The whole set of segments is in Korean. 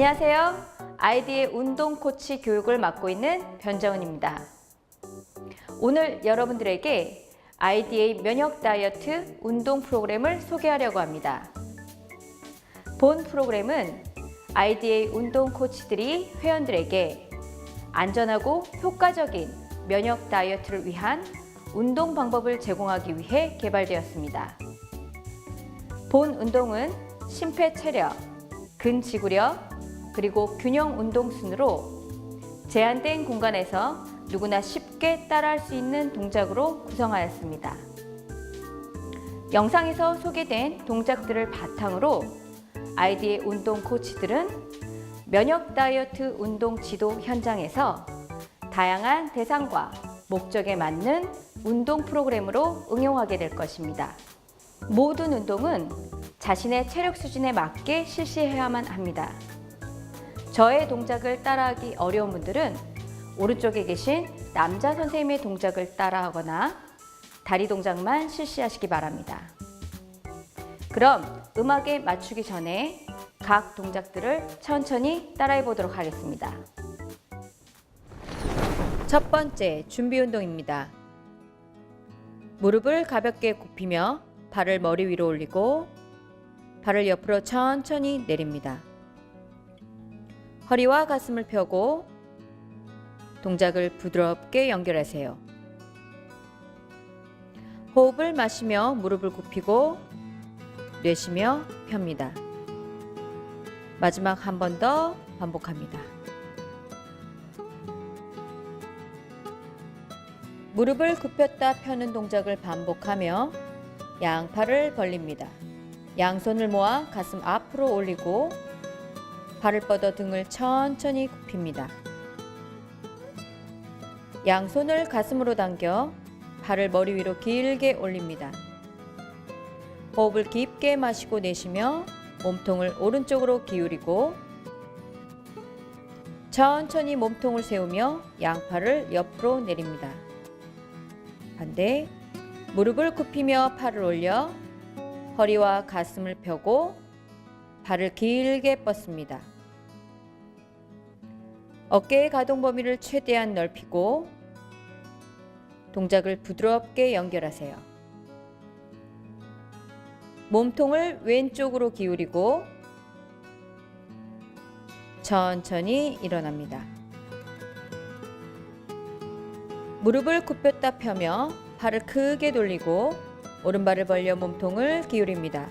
안녕하세요. 아이디의 운동 코치 교육을 맡고 있는 변정은입니다. 오늘 여러분들에게 아이디의 면역 다이어트 운동 프로그램을 소개하려고 합니다. 본 프로그램은 아이디의 운동 코치들이 회원들에게 안전하고 효과적인 면역 다이어트를 위한 운동 방법을 제공하기 위해 개발되었습니다. 본 운동은 심폐체력, 근지구력, 그리고 균형 운동 순으로 제한된 공간에서 누구나 쉽게 따라할 수 있는 동작으로 구성하였습니다. 영상에서 소개된 동작들을 바탕으로 아이디의 운동 코치들은 면역 다이어트 운동 지도 현장에서 다양한 대상과 목적에 맞는 운동 프로그램으로 응용하게 될 것입니다. 모든 운동은 자신의 체력 수준에 맞게 실시해야만 합니다. 저의 동작을 따라하기 어려운 분들은 오른쪽에 계신 남자 선생님의 동작을 따라하거나 다리 동작만 실시하시기 바랍니다. 그럼 음악에 맞추기 전에 각 동작들을 천천히 따라해 보도록 하겠습니다. 첫 번째 준비 운동입니다. 무릎을 가볍게 굽히며 발을 머리 위로 올리고 발을 옆으로 천천히 내립니다. 허리와 가슴을 펴고 동작을 부드럽게 연결하세요. 호흡을 마시며 무릎을 굽히고 내쉬며 펴니다. 마지막 한 번 더 반복합니다. 무릎을 굽혔다 펴는 동작을 반복하며 양팔을 벌립니다. 양손을 모아 가슴 앞으로 올리고 발을 뻗어 등을 천천히 굽힙니다. 양손을 가슴으로 당겨 발을 머리 위로 길게 올립니다. 호흡을 깊게 마시고 내쉬며 몸통을 오른쪽으로 기울이고 천천히 몸통을 세우며 양팔을 옆으로 내립니다. 반대 무릎을 굽히며 팔을 올려 허리와 가슴을 펴고 발을 길게 뻗습니다. 어깨의 가동 범위를 최대한 넓히고 동작을 부드럽게 연결하세요. 몸통을 왼쪽으로 기울이고 천천히 일어납니다. 무릎을 굽혔다 펴며 팔을 크게 돌리고 오른발을 벌려 몸통을 기울입니다.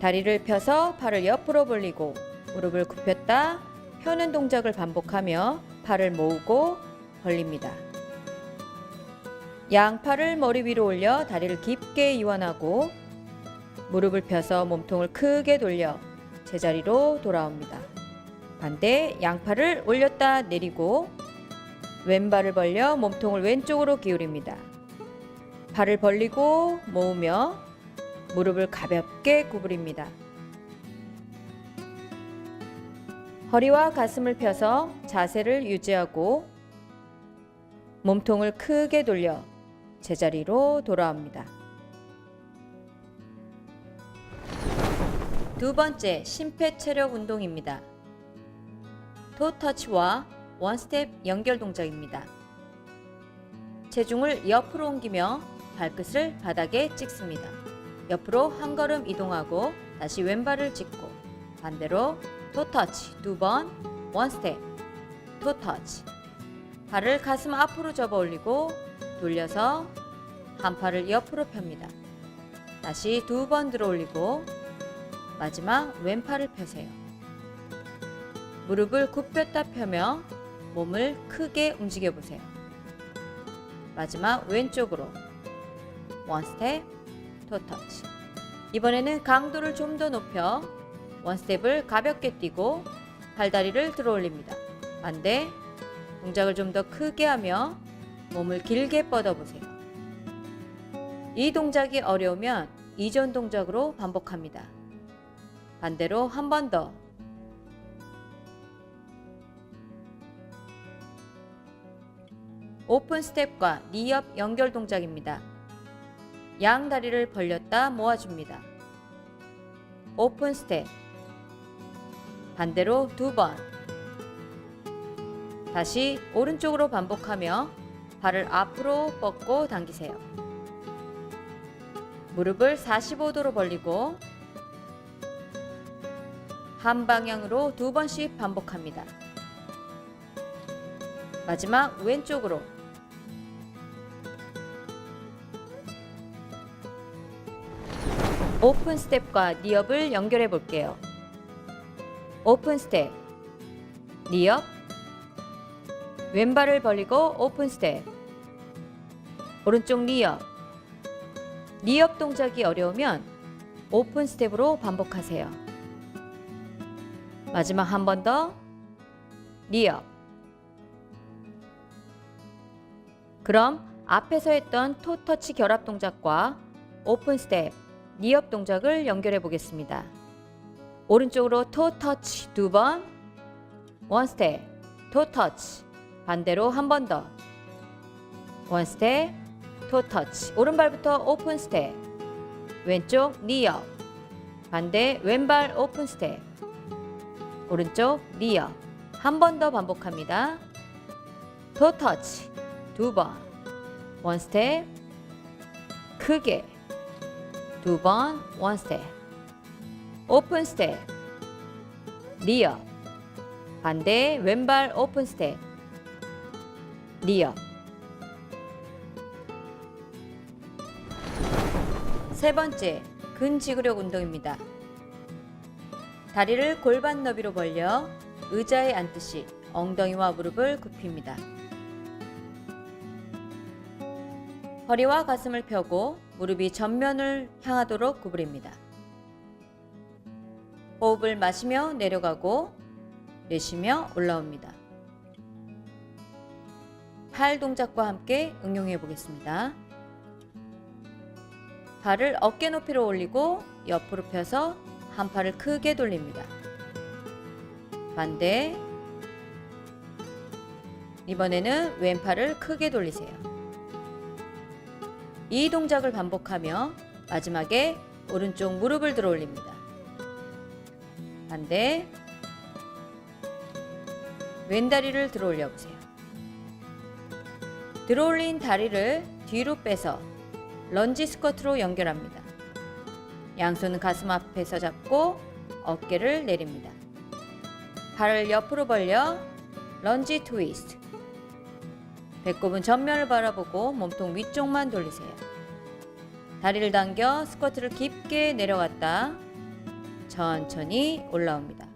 다리를 펴서 팔을 옆으로 벌리고 무릎을 굽혔다 펴는 동작을 반복하며 팔을 모으고 벌립니다. 양팔을 머리 위로 올려 다리를 깊게 이완하고 무릎을 펴서 몸통을 크게 돌려 제자리로 돌아옵니다. 반대 양팔을 올렸다 내리고 왼발을 벌려 몸통을 왼쪽으로 기울입니다. 발을 벌리고 모으며 무릎을 가볍게 구부립니다. 허리와 가슴을 펴서 자세를 유지하고 몸통을 크게 돌려 제자리로 돌아옵니다. 두 번째 심폐 체력 운동입니다. 토 터치와 원스텝 연결 동작입니다. 체중을 옆으로 옮기며 발끝을 바닥에 찍습니다. 옆으로 한 걸음 이동하고 다시 왼발을 짚고 반대로 토터치 두 번, 원스텝, 토터치. 발을 가슴 앞으로 접어 올리고 돌려서 한 팔을 옆으로 펴니다. 다시 두 번 들어 올리고 마지막 왼팔을 펴세요. 무릎을 굽혔다 펴며 몸을 크게 움직여 보세요. 마지막 왼쪽으로 원스텝, 토터치. 이번에는 강도를 좀 더 높여 원스텝을 가볍게 뛰고 팔다리를 들어 올립니다. 반대 동작을 좀 더 크게 하며 몸을 길게 뻗어 보세요. 이 동작이 어려우면 이전 동작으로 반복합니다. 반대로 한 번 더. 오픈 스텝과 니업 연결 동작입니다. 양 다리를 벌렸다 모아줍니다. 오픈 스텝. 반대로 두 번. 다시 오른쪽으로 반복하며 발을 앞으로 뻗고 당기세요. 무릎을 45도로 벌리고 한 방향으로 두 번씩 반복합니다. 마지막 왼쪽으로 오픈 스텝과 니업을 연결해 볼게요. 오픈 스텝, 니업, 왼발을 벌리고 오픈 스텝, 오른쪽 니업, 니업 동작이 어려우면 오픈 스텝으로 반복하세요. 마지막 한 번 더, 니업. 그럼 앞에서 했던 토 터치 결합 동작과 오픈 스텝, 니업 동작을 연결해 보겠습니다. 오른쪽으로 토 터치 두 번, 원 스텝, 토 터치, 반대로 한 번 더, 원 스텝, 토 터치, 오른발부터 오픈 스텝, 왼쪽 니업, 반대 왼발 오픈 스텝, 오른쪽 니업, 한 번 더 반복합니다. 토 터치 두 번, 원 스텝, 크게 두 번, 원 스텝. 오픈 스텝. 리어. 반대 왼발 오픈 스텝. 리어. 세 번째, 근지구력 운동입니다. 다리를 골반 너비로 벌려 의자에 앉듯이 엉덩이와 무릎을 굽힙니다. 허리와 가슴을 펴고 무릎이 전면을 향하도록 구부립니다. 호흡을 마시며 내려가고 내쉬며 올라옵니다. 팔 동작과 함께 응용해 보겠습니다. 발을 어깨 높이로 올리고 옆으로 펴서 한 팔을 크게 돌립니다. 반대. 이번에는 왼팔을 크게 돌리세요. 이 동작을 반복하며 마지막에 오른쪽 무릎을 들어 올립니다. 반대. 왼다리를 들어 올려 보세요. 들어 올린 다리를 뒤로 빼서 런지 스쿼트로 연결합니다. 양손은 가슴 앞에서 잡고 어깨를 내립니다. 발을 옆으로 벌려 런지 트위스트. 배꼽은 전면을 바라보고 몸통 위쪽만 돌리세요. 다리를 당겨 스쿼트를 깊게 내려갔다 천천히 올라옵니다.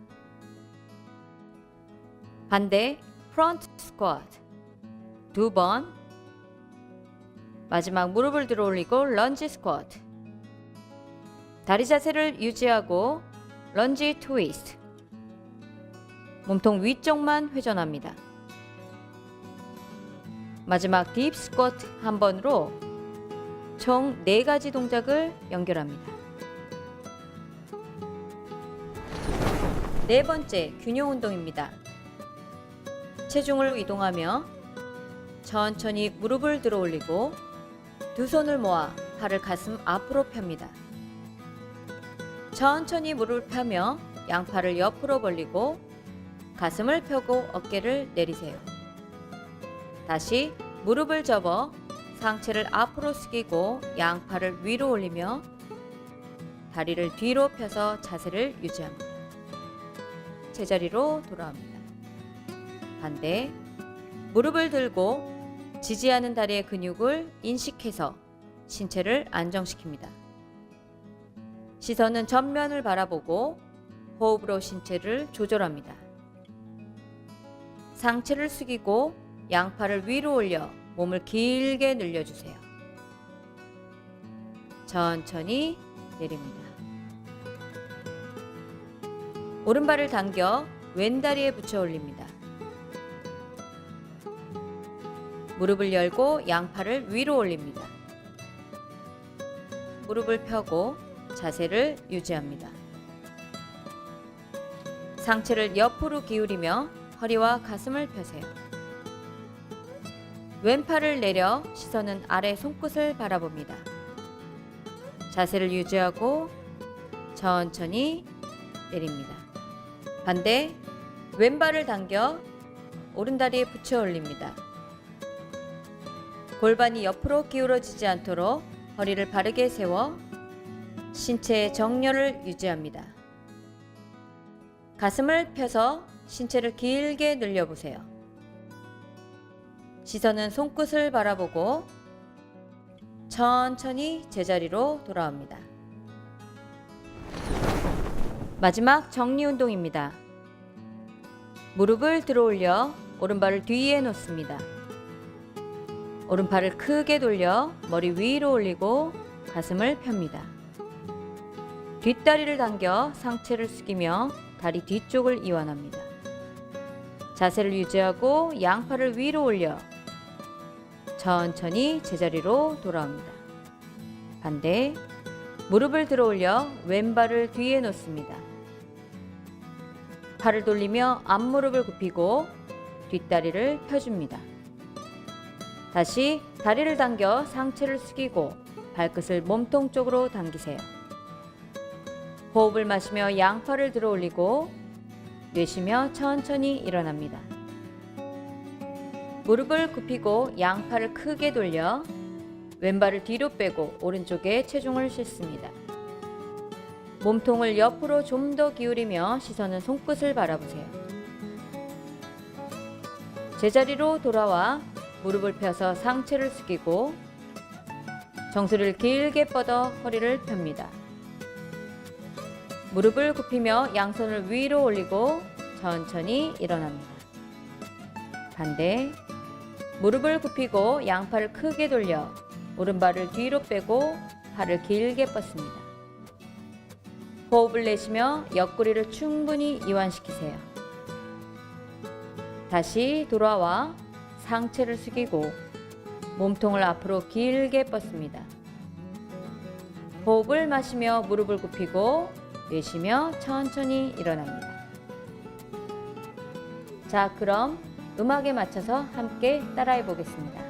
반대 프론트 스쿼트 두 번 마지막 무릎을 들어 올리고 런지 스쿼트 다리 자세를 유지하고 런지 트위스트 몸통 위쪽만 회전합니다. 마지막 딥 스쿼트 한 번으로 총 4가지 동작을 연결합니다. 네 번째 균형 운동입니다. 체중을 이동하며 천천히 무릎을 들어 올리고 두 손을 모아 팔을 가슴 앞으로 펴니다. 천천히 무릎을 펴며 양팔을 옆으로 벌리고 가슴을 펴고 어깨를 내리세요. 다시 무릎을 접어 상체를 앞으로 숙이고 양팔을 위로 올리며 다리를 뒤로 펴서 자세를 유지합니다. 제자리로 돌아옵니다. 반대 무릎을 들고 지지하는 다리의 근육을 인식해서 신체를 안정시킵니다. 시선은 전면을 바라보고 호흡으로 신체를 조절합니다. 상체를 숙이고 양팔을 위로 올려 몸을 길게 늘려주세요. 천천히 내립니다. 오른발을 당겨 왼다리에 붙여 올립니다. 무릎을 열고 양팔을 위로 올립니다. 무릎을 펴고 자세를 유지합니다. 상체를 옆으로 기울이며 허리와 가슴을 펴세요. 왼팔을 내려 시선은 아래 손끝을 바라봅니다. 자세를 유지하고 천천히 내립니다. 반대 왼발을 당겨 오른다리에 붙여 올립니다. 골반이 옆으로 기울어지지 않도록 허리를 바르게 세워 신체의 정렬을 유지합니다. 가슴을 펴서 신체를 길게 늘려보세요. 시선은 손끝을 바라보고 천천히 제자리로 돌아옵니다. 마지막 정리 운동입니다. 무릎을 들어 올려 오른발을 뒤에 놓습니다. 오른팔을 크게 돌려 머리 위로 올리고 가슴을 펴니다. 뒷다리를 당겨 상체를 숙이며 다리 뒤쪽을 이완합니다. 자세를 유지하고 양팔을 위로 올려 천천히 제자리로 돌아옵니다. 반대 무릎을 들어 올려 왼발을 뒤에 놓습니다. 팔을 돌리며 앞무릎을 굽히고 뒷다리를 펴줍니다. 다시 다리를 당겨 상체를 숙이고 발끝을 몸통 쪽으로 당기세요. 호흡을 마시며 양팔을 들어 올리고 내쉬며 천천히 일어납니다. 무릎을 굽히고 양팔을 크게 돌려 왼발을 뒤로 빼고 오른쪽에 체중을 싣습니다. 몸통을 옆으로 좀 더 기울이며 시선은 손끝을 바라보세요. 제자리로 돌아와 무릎을 펴서 상체를 숙이고 정수리를 길게 뻗어 허리를 펴니다. 무릎을 굽히며 양손을 위로 올리고 천천히 일어납니다. 반대 무릎을 굽히고 양팔을 크게 돌려 오른발을 뒤로 빼고 팔을 길게 뻗습니다. 호흡을 내쉬며 옆구리를 충분히 이완시키세요. 다시 돌아와 상체를 숙이고 몸통을 앞으로 길게 뻗습니다. 호흡을 마시며 무릎을 굽히고 내쉬며 천천히 일어납니다. 자, 그럼 음악에 맞춰서 함께 따라해 보겠습니다.